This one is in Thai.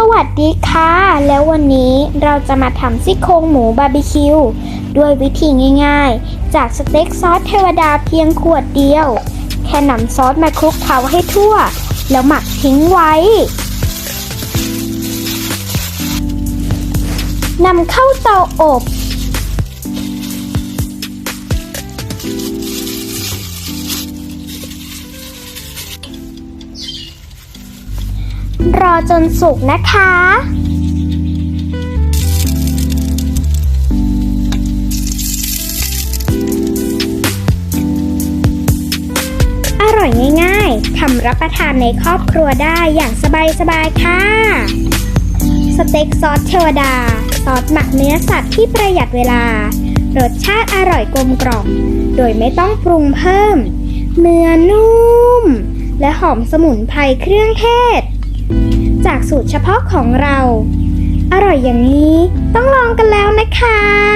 สวัสดีค่ะ แล้ววันนี้เราจะมาทำซี่โครงหมูบาร์บีคิวด้วยวิธีง่ายๆ จากสเต็กซอสเทวดาเพียงขวดเดียว แค่นำซอสมาคลุกเคล้าให้ทั่ว แล้วหมักทิ้งไว้นำเข้าเตาอบ รอจนสุกนะคะ อร่อยง่ายๆทำรับประทานในครอบครัวได้อย่างสบายๆค่ะ สเต็กซอสเทวดา ซอสหมักเนื้อสัตว์ที่ประหยัดเวลา รสชาติอร่อยกลมกล่อม โดยไม่ต้องปรุงเพิ่ม เนื้อนุ่มและหอมสมุนไพรเครื่องเทศ จากสูตรเฉพาะของเรา อร่อยอย่างนี้ต้องลองกันแล้วนะคะ